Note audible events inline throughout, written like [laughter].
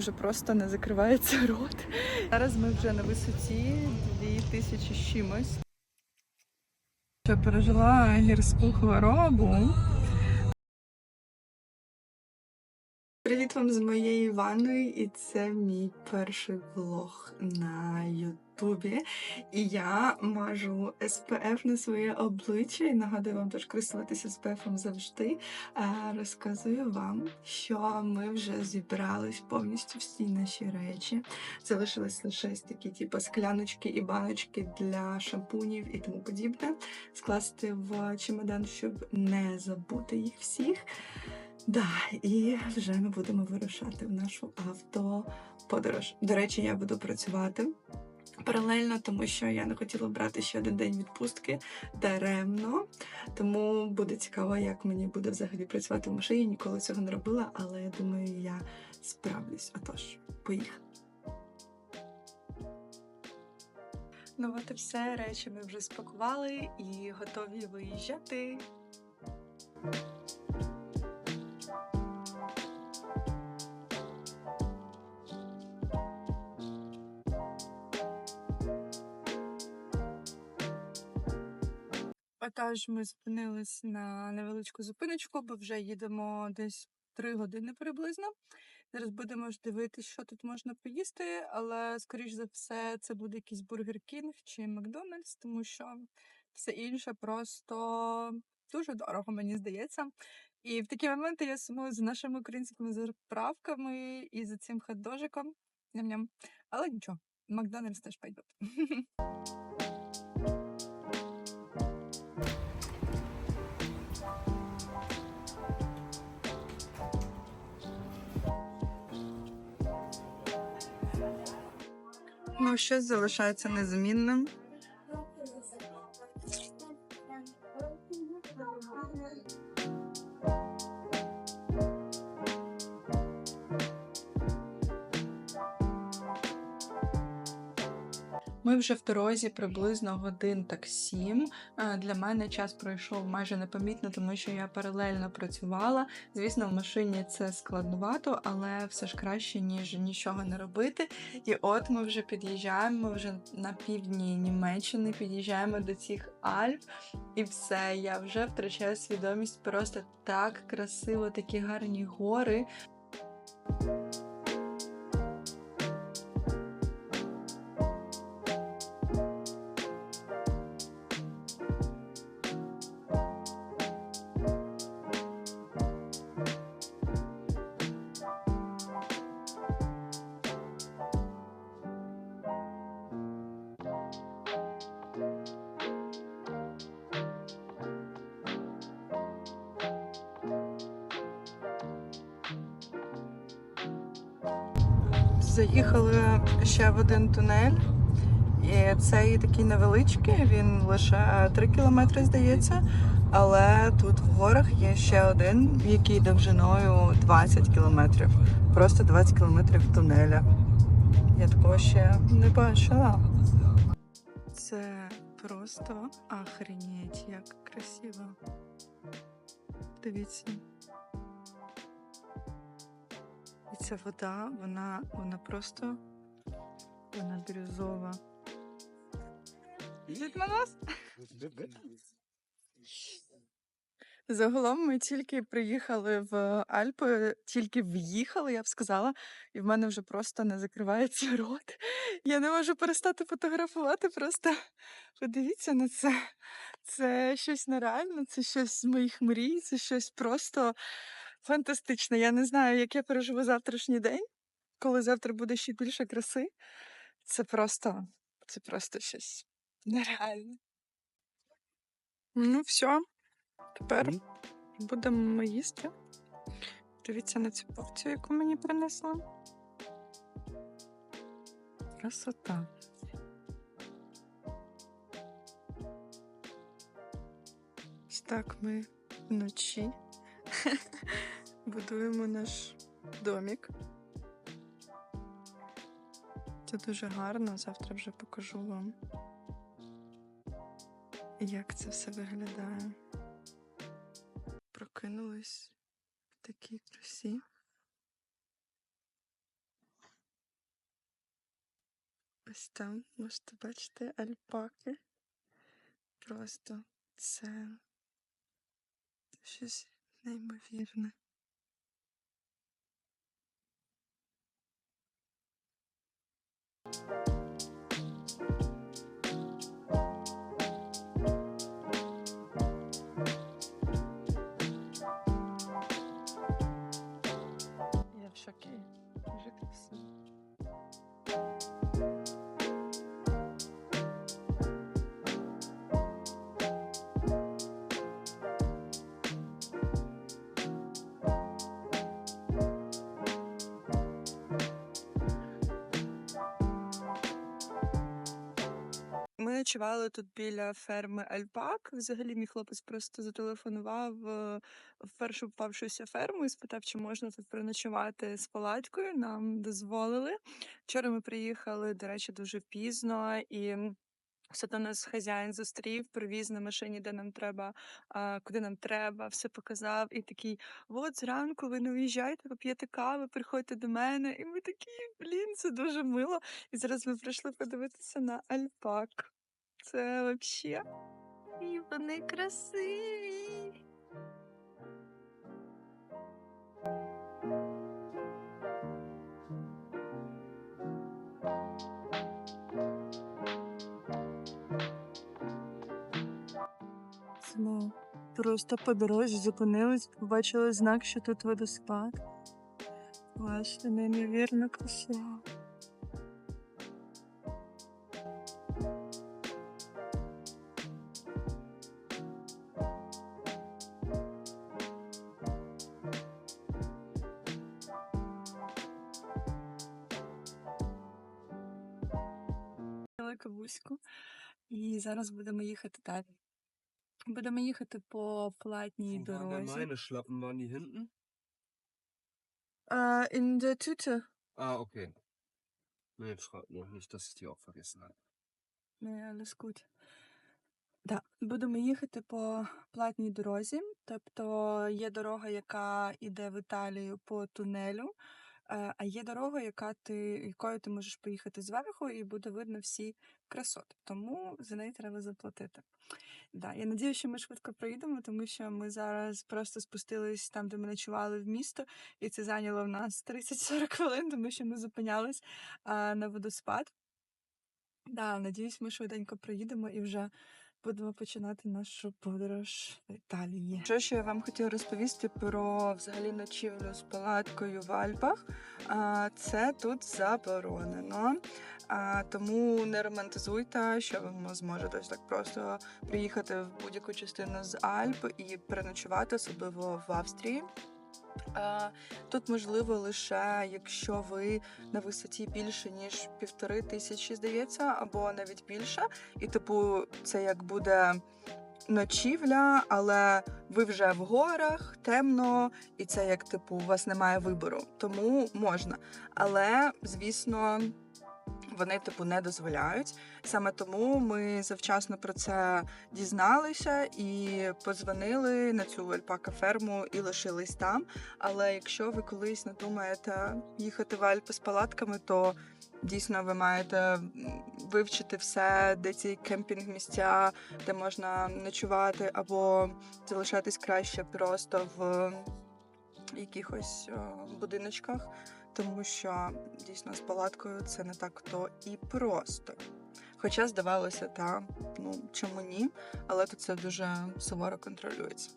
Вже просто не закривається [laughs] рот. Зараз ми вже на висоті 2000 з чимось. Я пережила гірську хворобу. Привіт вам з моєї ванної, і це мій перший влог на Ютубі. І я мажу SPF на своє обличчя і нагадую вам теж користуватися SPF завжди. Розказую вам, що ми вже зібрались повністю всі наші речі. Залишились лише такі, типу, скляночки і баночки для шампунів і тому подібне. Скласти в чемодан, щоб не забути їх всіх. Да, і вже ми будемо вирушати в нашу автоподорож. До речі, я буду працювати паралельно, тому що я не хотіла брати ще один день відпустки даремно. Тому буде цікаво, як мені буде взагалі працювати в машині. Ніколи цього не робила, але я думаю, я справлюсь. Отож, поїхали. Ну от і все, речі ми вже спакували і готові виїжджати. Отож, ми зупинились на невеличку зупиночку, бо вже їдемо десь три години приблизно. Зараз будемо ж дивитися, що тут можна поїсти, але, скоріш за все, це буде якийсь Бургер Кінг чи Макдональдс, тому що все інше просто дуже дорого, мені здається. І в такі моменти я сумую за нашими українськими заправками і за цим хот-дожиком. Ням-ням. Але нічого, Макдональдс теж пойдет. [laughs] Ну, щось залишається незмінним. Ми вже в дорозі приблизно годин так сім. Е, Для мене час пройшов майже непомітно, тому що я паралельно працювала. Звісно, в машині це складновато, але все ж краще, ніж нічого не робити. І от ми вже під'їжджаємо, ми вже на півдні Німеччини, під'їжджаємо до цих Альп, і все, я вже втрачаю свідомість. Просто так красиво, такі гарні гори. Заїхали ще в один тунель. І цей такий невеличкий, він лише 3 кілометри, здається. Але тут в горах є ще один, який довжиною 20 кілометрів. Просто 20 кілометрів тунеля. Я такого ще не бачила. Це просто охренеть, як красиво. Дивіться. Ця вода, вона, вона просто вона бірюзова. Загалом ми тільки приїхали в Альпи, тільки в'їхали, я б сказала, і в мене вже просто не закривається [laughs] рот. Я не можу перестати фотографувати. Просто подивіться на це. Це щось нереальне, це щось з моїх мрій, це щось просто фантастичне. Я не знаю, як я переживу завтрашній день, коли завтра буде ще більше краси. Це просто, це просто щось нереальне. Ну, все. Тепер будемо їсти. Дивіться на цю порцію, яку мені принесли. Красота. Ось так ми вночі [laughs] будуємо наш домик. Це дуже гарно. Завтра вже покажу вам, як це все виглядає. Прокинулись в такій красі. Ось там можете бачити альпаки. Просто це щось неймовірне. Я ночували тут біля ферми Альпак. Взагалі мій хлопець просто зателефонував е, в першу попавшуся ферму і спитав, чи можна тут переночувати з палаткою. Нам дозволили. Вчора ми приїхали, до речі, дуже пізно і. Все то нас хазяїн зустрів, привіз на машині, де нам треба, куди нам треба, все показав. І такий: от зранку ви не уїжджайте, поп'єте кави, приходьте до мене. І ми такі, блін, це дуже мило. І зараз ми прийшли подивитися на альпак. Це вообще. І вони красиві. Ми просто по дорозі зупинились, побачили знак, що тут водоспад. Бачите, неймовірно красиво. Кавуську. І зараз будемо їхати далі. Будемо їхати по платній дорозі. Schlappen? Waren die hinten? Uh, in der Tüte. Ah, okay. Nee, schreib nur nicht, dass ich die auch vergessen habe. Не, alles gut. Да, будемо їхати по платній дорозі. Тобто є дорога, яка йде в Італію по тунелю, а є дорога, яка ти, якою ти можеш поїхати зверху, і буде видно всі красоти. Тому за неї треба заплатити. Да, я надію, що ми швидко проїдемо, тому що ми зараз просто спустились там, де ми ночували в місто, і це зайняло в нас 30-40 хвилин, тому що ми зупинялись а, на водоспад. Да, надіюсь, ми швиденько проїдемо і вже будемо починати нашу подорож в Італії. Що ще я вам хотіла розповісти про взагалі ночівлю з палаткою в Альпах. Це тут заборонено. Тому не романтизуйте, що ви зможете так просто приїхати в будь-яку частину з Альп і переночувати, особливо в Австрії. Тут можливо лише якщо ви на висоті більше ніж півтори тисячі, здається, або навіть більше. І типу, це як буде ночівля, але ви вже в горах, темно, і це як типу, у вас немає вибору. Тому можна. Але, звісно. Вони типу не дозволяють. Саме тому ми завчасно про це дізналися і позвонили на цю альпака ферму і лишились там. Але якщо ви колись надумаєте їхати в Альпи з палатками, то дійсно ви маєте вивчити все, де ці кемпінг-місця, де можна ночувати, або залишатись краще просто в якихось будиночках, тому що дійсно з палаткою це не так то і просто. Хоча здавалося, та ну чому ні, але тут це дуже суворо контролюється.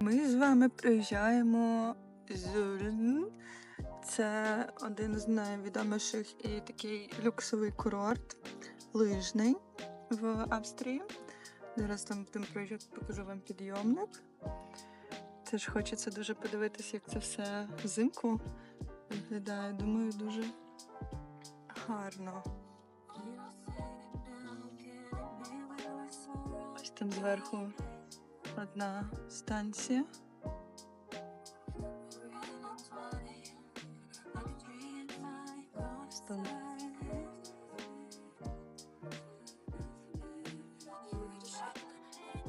Ми з вами приїжджаємо Зюльн. Це один з найвідоміших і такий люксовий курорт лижний в Австрії. Зараз там будемо проїжджати, покажу вам підйомник. Теж хочеться дуже подивитися, як це все взимку виглядає. Думаю, дуже гарно. Ось там зверху одна станція.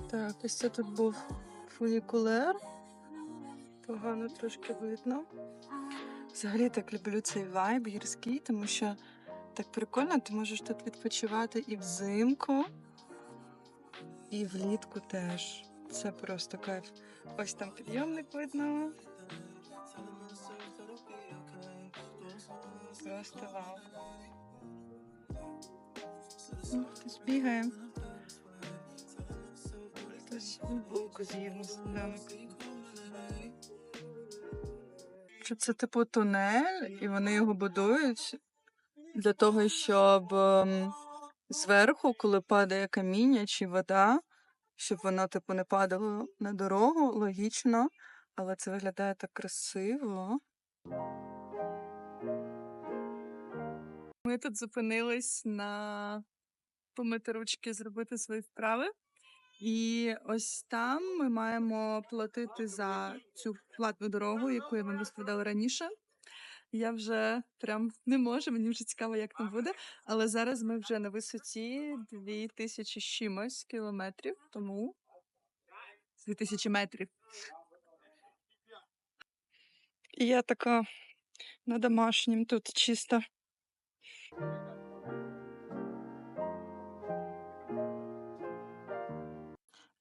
Так, ось це тут був фунікулер. Погано трошки видно. Взагалі так люблю цей вайб гірський, тому що так прикольно, ти можеш тут відпочивати і взимку, і влітку теж. Це просто кайф. Ось там підйомник видно. Просто вау. Ну, Хтось бігає. Хтось булку з'їв на сніданок. Що це типу тунель, і вони його будують для того, щоб ем, зверху, коли падає каміння чи вода, щоб воно типу не падало на дорогу, логічно, але це виглядає так красиво. Ми тут зупинились на помити ручки, зробити свої вправи. І ось там ми маємо платити за цю платну дорогу, яку я вам розповідала раніше. Я вже прям не можу, мені вже цікаво, як там буде. Але зараз ми вже на висоті 2000 з чимось кілометрів, тому 2000 метрів. І я така на домашнім тут чисто.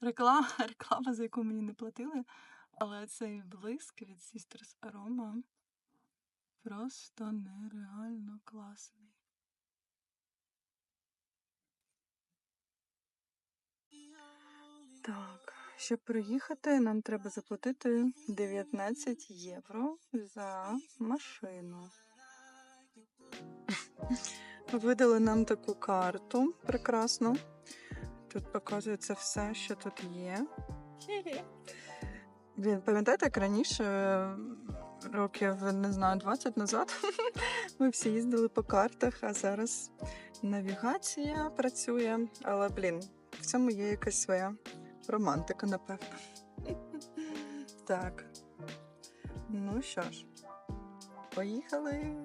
Реклама, [laughs] реклама, за яку мені не платили, але цей блиск від Sisters Aroma просто нереально класний. Так, щоб приїхати, нам треба заплатити 19 євро за машину. [laughs] Видали нам таку карту прекрасну. Тут показується все, що тут є. Блін, пам'ятаєте, як раніше, років, не знаю, 20 назад, [laughs] ми всі їздили по картах, а зараз навігація працює. Але, блін, в цьому є якась своя романтика, напевно. [laughs] Так. Ну що ж, поїхали.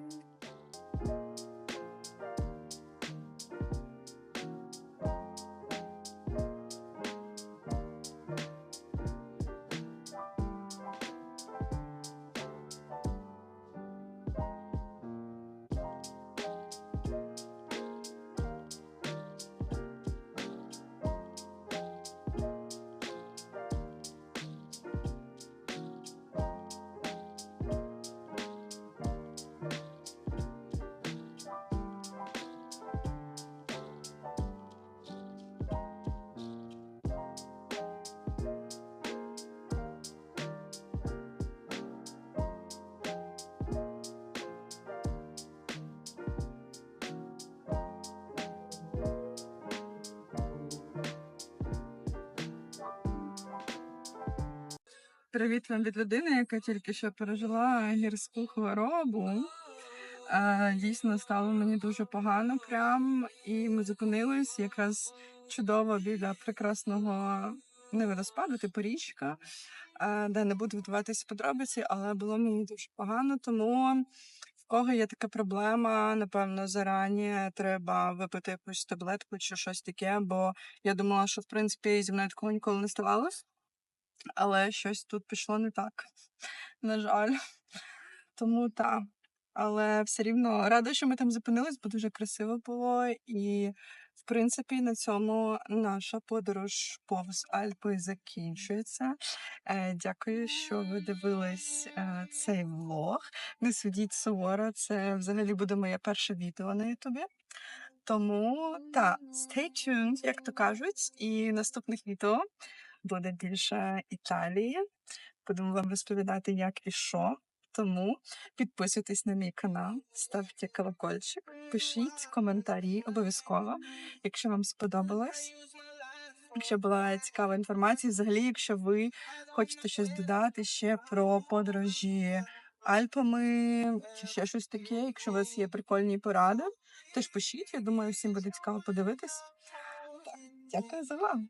Привіт вам від людини, яка тільки що пережила гірську хворобу. Дійсно стало мені дуже погано прям, і ми зупинились якраз чудово біля прекрасного не водоспаду, типу річка, де не буду вдаватися подробиці, але було мені дуже погано, тому в кого є така проблема, напевно, зарані треба випити якусь таблетку чи щось таке, бо я думала, що в принципі зі мною такого ніколи не ставалось але щось тут пішло не так. На жаль. Тому так. Але все рівно рада, що ми там зупинились, бо дуже красиво було. І, в принципі, на цьому наша подорож повз Альпи закінчується. Е, Дякую, що ви дивились е, цей влог. Не судіть суворо, це взагалі буде моє перше відео на Ютубі. Тому так, stay tuned, як то кажуть, і наступних відео буде більше Італії. Будемо вам розповідати, як і що. Тому підписуйтесь на мій канал, ставте колокольчик, пишіть коментарі обов'язково, якщо вам сподобалось. Якщо була цікава інформація, взагалі, якщо ви хочете щось додати ще про подорожі Альпами чи ще щось таке, якщо у вас є прикольні поради, теж пишіть. Я думаю, всім буде цікаво подивитись. Дякую за увагу.